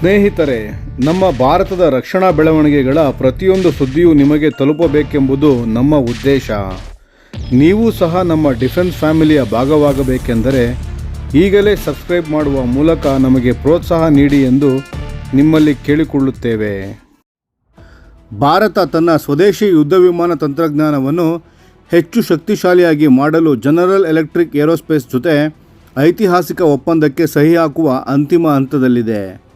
ಸ್ನೇಹಿತರೆ, ನಮ್ಮ ಭಾರತದ ರಕ್ಷಣಾ ಬೆಳವಣಿಗೆಗಳ ಪ್ರತಿಯೊಂದು ಸುದ್ದಿಯೂ ನಿಮಗೆ ತಲುಪಬೇಕೆಂಬುದು ನಮ್ಮ ಉದ್ದೇಶ. ನೀವು ಸಹ ನಮ್ಮ ಡಿಫೆನ್ಸ್ ಫ್ಯಾಮಿಲಿಯ ಭಾಗವಾಗಬೇಕೆಂದರೆ, ಈಗಲೇ ಸಬ್ಸ್ಕ್ರೈಬ್ ಮಾಡುವ ಮೂಲಕ ನಮಗೆ ಪ್ರೋತ್ಸಾಹ ನೀಡಿ ಎಂದು ನಿಮ್ಮಲ್ಲಿ ಕೇಳಿಕೊಳ್ಳುತ್ತೇವೆ. ಭಾರತ ತನ್ನ ಸ್ವದೇಶಿ ಯುದ್ಧ ವಿಮಾನ ತಂತ್ರಜ್ಞಾನವನ್ನು ಹೆಚ್ಚು ಶಕ್ತಿಶಾಲಿಯಾಗಿ ಮಾಡಲು ಜನರಲ್ ಎಲೆಕ್ಟ್ರಿಕ್ ಏರೋಸ್ಪೇಸ್ ಜೊತೆ ಐತಿಹಾಸಿಕ ಒಪ್ಪಂದಕ್ಕೆ ಸಹಿ ಹಾಕುವ ಅಂತಿಮ ಹಂತದಲ್ಲಿದೆ.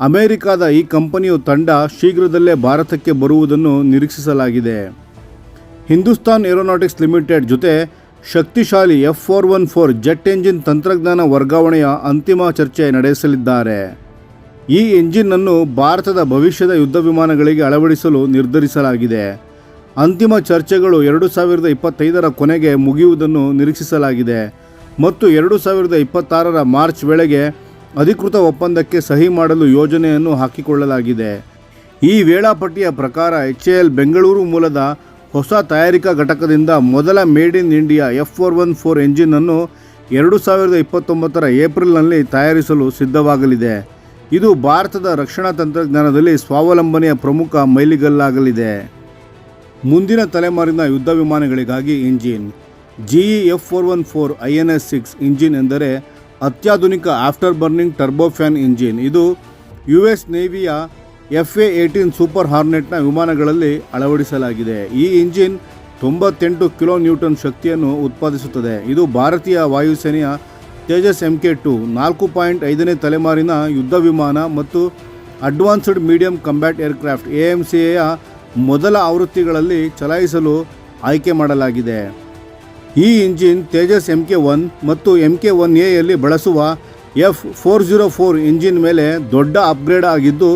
ಅಮೆರಿಕದ ಈ ಕಂಪನಿಯು ತಂಡ ಶೀಘ್ರದಲ್ಲೇ ಭಾರತಕ್ಕೆ ಬರುವುದನ್ನು ನಿರೀಕ್ಷಿಸಲಾಗಿದೆ. ಹಿಂದೂಸ್ತಾನ್ ಏರೋನಾಟಿಕ್ಸ್ ಲಿಮಿಟೆಡ್ ಜೊತೆ ಶಕ್ತಿಶಾಲಿ F four one four jet engine ತಂತ್ರಜ್ಞಾನ ವರ್ಗಾವಣೆಯ ಅಂತಿಮ ಚರ್ಚೆ ನಡೆಸಲಿದ್ದಾರೆ. ಈ ಎಂಜಿನ್ನನ್ನು ಭಾರತದ ಭವಿಷ್ಯದ ಯುದ್ಧ ವಿಮಾನಗಳಿಗೆ ಅಳವಡಿಸಲು ನಿರ್ಧರಿಸಲಾಗಿದೆ. ಅಂತಿಮ ಚರ್ಚೆಗಳು ಎರಡು ಸಾವಿರದ ಇಪ್ಪತ್ತೈದರ ಕೊನೆಗೆ ಮುಗಿಯುವುದನ್ನು ನಿರೀಕ್ಷಿಸಲಾಗಿದೆ ಮತ್ತು ಎರಡು ಸಾವಿರದ ಇಪ್ಪತ್ತಾರರ ಮಾರ್ಚ್ ವೇಳೆಗೆ ಅಧಿಕೃತ ಒಪ್ಪಂದಕ್ಕೆ ಸಹಿ ಮಾಡಲು ಯೋಜನೆಯನ್ನು ಹಾಕಿಕೊಳ್ಳಲಾಗಿದೆ. ಈ ವೇಳಾಪಟ್ಟಿಯ ಪ್ರಕಾರ ಎಚ್ ಎಲ್ ಬೆಂಗಳೂರು ಮೂಲದ ಹೊಸ ತಯಾರಿಕಾ ಘಟಕದಿಂದ ಮೊದಲ made in India F four one four ಎಂಜಿನನ್ನು ಎರಡು ಸಾವಿರದ ಇಪ್ಪತ್ತೊಂಬತ್ತರ ಏಪ್ರಿಲ್ನಲ್ಲಿ ತಯಾರಿಸಲು ಸಿದ್ಧವಾಗಲಿದೆ. ಇದು ಭಾರತದ ರಕ್ಷಣಾ ತಂತ್ರಜ್ಞಾನದಲ್ಲಿ ಸ್ವಾವಲಂಬನೆಯ ಪ್ರಮುಖ ಮೈಲಿಗಲ್ಲಾಗಲಿದೆ. ಮುಂದಿನ ತಲೆಮಾರಿನ ಯುದ್ಧ ವಿಮಾನಗಳಿಗಾಗಿ engine GE F four one four I N S six engine ಎಂದರೆ ಅತ್ಯಾಧುನಿಕ ಆಫ್ಟರ್ ಬರ್ನಿಂಗ್ ಟರ್ಬೋಫ್ಯಾನ್ ಇಂಜಿನ್. ಇದು ಯು ಎಸ್ ನೇವಿಯ ಎಫ್ ಎ ಏಯ್ಟೀನ್ ಸೂಪರ್ ಹಾರ್ನೆಟ್ನ ವಿಮಾನಗಳಲ್ಲಿ ಅಳವಡಿಸಲಾಗಿದೆ. ಈ ಇಂಜಿನ್ ತೊಂಬತ್ತೆಂಟು ಕಿಲೋ ನ್ಯೂಟನ್ ಶಕ್ತಿಯನ್ನು ಉತ್ಪಾದಿಸುತ್ತದೆ. ಇದು ಭಾರತೀಯ ವಾಯುಸೇನೆಯ ತೇಜಸ್ ಎಂ ಕೆ ಟು, ನಾಲ್ಕು ಪಾಯಿಂಟ್ ಐದನೇ ತಲೆಮಾರಿನ ಯುದ್ಧ ವಿಮಾನ ಮತ್ತು advanced medium combat aircraft A M C ಎಯ ಮೊದಲ ಆವೃತ್ತಿಗಳಲ್ಲಿ ಚಲಾಯಿಸಲು ಆಯ್ಕೆ ಮಾಡಲಾಗಿದೆ. ಈ engine Tejas M K one ಮತ್ತು ಎಂ ಕೆ ಒನ್ ಎಯಲ್ಲಿ ಬಳಸುವ F four zero four engine ಮೇಲೆ ದೊಡ್ಡ ಅಪ್ಗ್ರೇಡ್ ಆಗಿದ್ದು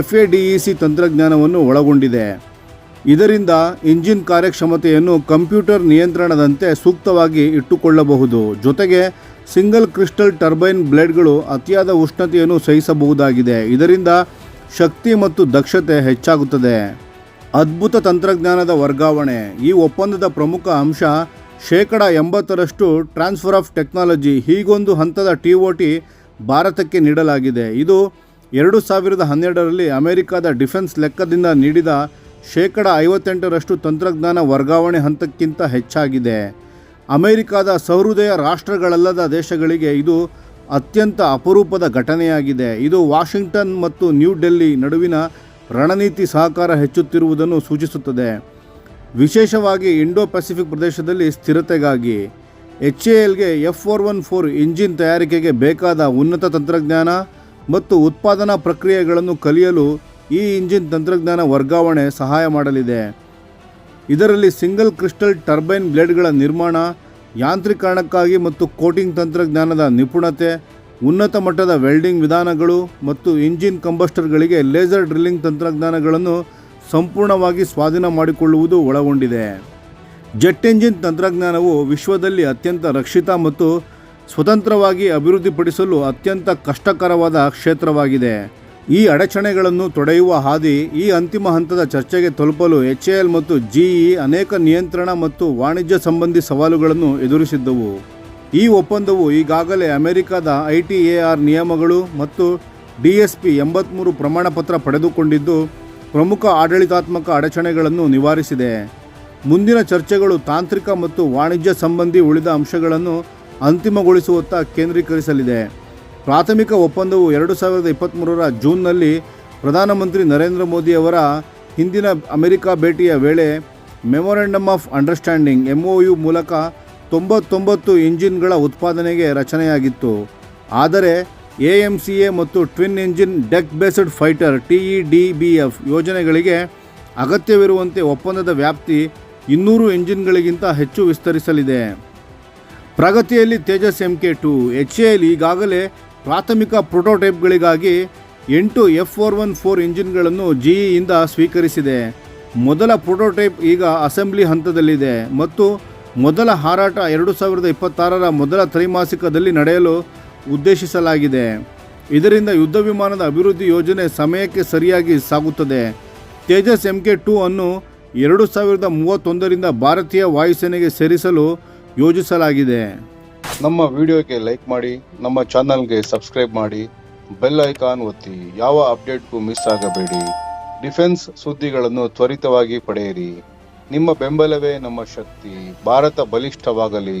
F A D E C ತಂತ್ರಜ್ಞಾನವನ್ನು ಒಳಗೊಂಡಿದೆ. ಇದರಿಂದ ಇಂಜಿನ್ ಕಾರ್ಯಕ್ಷಮತೆಯನ್ನು ಕಂಪ್ಯೂಟರ್ ನಿಯಂತ್ರಣದಂತೆ ಸೂಕ್ತವಾಗಿ ಇಟ್ಟುಕೊಳ್ಳಬಹುದು. ಜೊತೆಗೆ ಸಿಂಗಲ್ ಕ್ರಿಸ್ಟಲ್ ಟರ್ಬೈನ್ ಬ್ಲೇಡ್ಗಳು ಅತಿಯಾದ ಉಷ್ಣತೆಯನ್ನು ಸಹಿಸಬಹುದಾಗಿದೆ. ಇದರಿಂದ ಶಕ್ತಿ ಮತ್ತು ದಕ್ಷತೆ ಹೆಚ್ಚಾಗುತ್ತದೆ. ಅದ್ಭುತ ತಂತ್ರಜ್ಞಾನದ ವರ್ಗಾವಣೆ ಈ ಒಪ್ಪಂದದ ಪ್ರಮುಖ ಅಂಶ ಶೇಕಡ ಎಂಬತ್ತರಷ್ಟು ಟ್ರಾನ್ಸ್ಫರ್ ಆಫ್ ಟೆಕ್ನಾಲಜಿ ಹೀಗೊಂದು ಹಂತದ ಟಿ ಒ ಟಿ ಭಾರತಕ್ಕೆ ನೀಡಲಾಗಿದೆ. ಇದು ಎರಡು ಸಾವಿರದ ಹನ್ನೆರಡರಲ್ಲಿ ಅಮೆರಿಕದ ಡಿಫೆನ್ಸ್ ಲೆಕ್ಕದಿಂದ ನೀಡಿದ ಶೇಕಡ ಐವತ್ತೆಂಟರಷ್ಟು ತಂತ್ರಜ್ಞಾನ ವರ್ಗಾವಣೆ ಹಂತಕ್ಕಿಂತ ಹೆಚ್ಚಾಗಿದೆ. ಅಮೆರಿಕದ ಸಹೃದಯ ರಾಷ್ಟ್ರಗಳಲ್ಲದ ದೇಶಗಳಿಗೆ ಇದು ಅತ್ಯಂತ ಅಪರೂಪದ ಘಟನೆಯಾಗಿದೆ. ಇದು ವಾಷಿಂಗ್ಟನ್ ಮತ್ತು ನ್ಯೂ ಡೆಲ್ಲಿ ನಡುವಿನ ರಣನೀತಿ ಸಹಕಾರ ಹೆಚ್ಚುತ್ತಿರುವುದನ್ನು ಸೂಚಿಸುತ್ತದೆ. ವಿಶೇಷವಾಗಿ ಇಂಡೋ ಪೆಸಿಫಿಕ್ ಪ್ರದೇಶದಲ್ಲಿ ಸ್ಥಿರತೆಗಾಗಿ H A ಎಲ್ಗೆ F four one four engine ತಯಾರಿಕೆಗೆ ಬೇಕಾದ ಉನ್ನತ ತಂತ್ರಜ್ಞಾನ ಮತ್ತು ಉತ್ಪಾದನಾ ಪ್ರಕ್ರಿಯೆಗಳನ್ನು ಕಲಿಯಲು ಈ ಇಂಜಿನ್ ತಂತ್ರಜ್ಞಾನ ವರ್ಗಾವಣೆ ಸಹಾಯ ಮಾಡಲಿದೆ. ಇದರಲ್ಲಿ ಸಿಂಗಲ್ ಕ್ರಿಸ್ಟಲ್ ಟರ್ಬೈನ್ ಬ್ಲೇಡ್ಗಳ ನಿರ್ಮಾಣ, ಯಾಂತ್ರೀಕರಣಕ್ಕಾಗಿ ಮತ್ತು ಕೋಟಿಂಗ್ ತಂತ್ರಜ್ಞಾನದ ನಿಪುಣತೆ, ಉನ್ನತ ಮಟ್ಟದ ವೆಲ್ಡಿಂಗ್ ವಿಧಾನಗಳು ಮತ್ತು ಇಂಜಿನ್ ಕಂಬಸ್ಟರ್ಗಳಿಗೆ ಲೇಸರ್ ಡ್ರಿಲ್ಲಿಂಗ್ ತಂತ್ರಜ್ಞಾನಗಳನ್ನು ಸಂಪೂರ್ಣವಾಗಿ ಸ್ವಾಧೀನ ಮಾಡಿಕೊಳ್ಳುವುದು ಒಳಗೊಂಡಿದೆ. ಜೆಟ್ ಎಂಜಿನ್ ತಂತ್ರಜ್ಞಾನವು ವಿಶ್ವದಲ್ಲಿ ಅತ್ಯಂತ ರಕ್ಷಿತ ಮತ್ತು ಸ್ವತಂತ್ರವಾಗಿ ಅಭಿವೃದ್ಧಿಪಡಿಸಲು ಅತ್ಯಂತ ಕಷ್ಟಕರವಾದ ಕ್ಷೇತ್ರವಾಗಿದೆ. ಈ ಅಡಚಣೆಗಳನ್ನು ತೊಡೆಯುವ ಹಾದಿ ಈ ಅಂತಿಮ ಹಂತದ ಚರ್ಚೆಗೆ ತಲುಪಲು ಎಚ್ ಎಲ್ ಮತ್ತು ಜಿಇ ಅನೇಕ ನಿಯಂತ್ರಣ ಮತ್ತು ವಾಣಿಜ್ಯ ಸಂಬಂಧಿ ಸವಾಲುಗಳನ್ನು ಎದುರಿಸಿದ್ದವು. ಈ ಒಪ್ಪಂದವು ಈಗಾಗಲೇ ಅಮೆರಿಕದ ಐ ಟಿ ಎ ಆರ್ ನಿಯಮಗಳು ಮತ್ತು ಡಿ ಎಸ್ ಪಿ ಎಂಬತ್ತ್ಮೂರು ಪ್ರಮಾಣಪತ್ರ ಪಡೆದುಕೊಂಡಿದ್ದು ಪ್ರಮುಖ ಆಡಳಿತಾತ್ಮಕ ಅಡಚಣೆಗಳನ್ನು ನಿವಾರಿಸಿದೆ. ಮುಂದಿನ ಚರ್ಚೆಗಳು ತಾಂತ್ರಿಕ ಮತ್ತು ವಾಣಿಜ್ಯ ಸಂಬಂಧಿ ಉಳಿದ ಅಂಶಗಳನ್ನು ಅಂತಿಮಗೊಳಿಸುವತ್ತ ಕೇಂದ್ರೀಕರಿಸಲಿದೆ. ಪ್ರಾಥಮಿಕ ಒಪ್ಪಂದವು ಎರಡು ಸಾವಿರದ ಇಪ್ಪತ್ತ್ಮೂರರ ಜೂನ್ನಲ್ಲಿ ಪ್ರಧಾನಮಂತ್ರಿ ನರೇಂದ್ರ ಮೋದಿಯವರ ಹಿಂದಿನ ಅಮೆರಿಕ ಭೇಟಿಯ ವೇಳೆ memorandum of understanding M O U ಮೂಲಕ ತೊಂಬತ್ತೊಂಬತ್ತು ಇಂಜಿನ್ಗಳ ಉತ್ಪಾದನೆಗೆ ರಚನೆಯಾಗಿತ್ತು. ಆದರೆ ಎ ಎಂ ಸಿ ಎ ಮತ್ತು twin engine deck based fighter T E B F ಯೋಜನೆಗಳಿಗೆ ಅಗತ್ಯವಿರುವಂತೆ ಒಪ್ಪಂದದ ವ್ಯಾಪ್ತಿ ಇನ್ನೂರು ಇಂಜಿನ್ಗಳಿಗಿಂತ ಹೆಚ್ಚು ವಿಸ್ತರಿಸಲಿದೆ. ಪ್ರಗತಿಯಲ್ಲಿ Tejas M K two, H L ಈಗಾಗಲೇ ಪ್ರಾಥಮಿಕ ಪ್ರೋಟೋಟೈಪ್ಗಳಿಗಾಗಿ ಎಂಟು ಎಫ್ ಫೋರ್ ಒನ್ ಫೋರ್ ಇಂಜಿನ್ಗಳನ್ನು ಜಿಇಯಿಂದ ಸ್ವೀಕರಿಸಿದೆ. ಮೊದಲ ಪ್ರೋಟೋಟೈಪ್ ಈಗ ಅಸೆಂಬ್ಲಿ ಹಂತದಲ್ಲಿದೆ ಮತ್ತು ಮೊದಲ ಹಾರಾಟ ಎರಡು ಸಾವಿರದ ಇಪ್ಪತ್ತಾರರ ಮೊದಲ ತ್ರೈಮಾಸಿಕದಲ್ಲಿ ನಡೆಯಲು ಉದ್ದೇಶಿಸಲಾಗಿದೆ. ಇದರಿಂದ ಯುದ್ಧ ವಿಮಾನದ ಅಭಿವೃದ್ಧಿ ಯೋಜನೆ ಸಮಯಕ್ಕೆ ಸರಿಯಾಗಿ ಸಾಗುತ್ತದೆ. ತೇಜಸ್ ಎಂ ಕೆ ಟೂ ಅನ್ನು ಎರಡು ಸಾವಿರದ ಮೂವತ್ತೊಂದರಿಂದ ಭಾರತೀಯ ವಾಯುಸೇನೆಗೆ ಸೇರಿಸಲು ಯೋಜಿಸಲಾಗಿದೆ. ನಮ್ಮ ವಿಡಿಯೋಗೆ ಲೈಕ್ ಮಾಡಿ, ನಮ್ಮ ಚಾನಲ್ಗೆ ಸಬ್ಸ್ಕ್ರೈಬ್ ಮಾಡಿ, ಬೆಲ್ ಐಕಾನ್ ಒತ್ತಿ, ಯಾವ ಅಪ್ಡೇಟ್ಗೂ ಮಿಸ್ ಆಗಬೇಡಿ. ಡಿಫೆನ್ಸ್ ಸುದ್ದಿಗಳನ್ನು ತ್ವರಿತವಾಗಿ ಪಡೆಯಿರಿ. ನಿಮ್ಮ ಬೆಂಬಲವೇ ನಮ್ಮ ಶಕ್ತಿ. ಭಾರತ ಬಲಿಷ್ಠವಾಗಲಿ.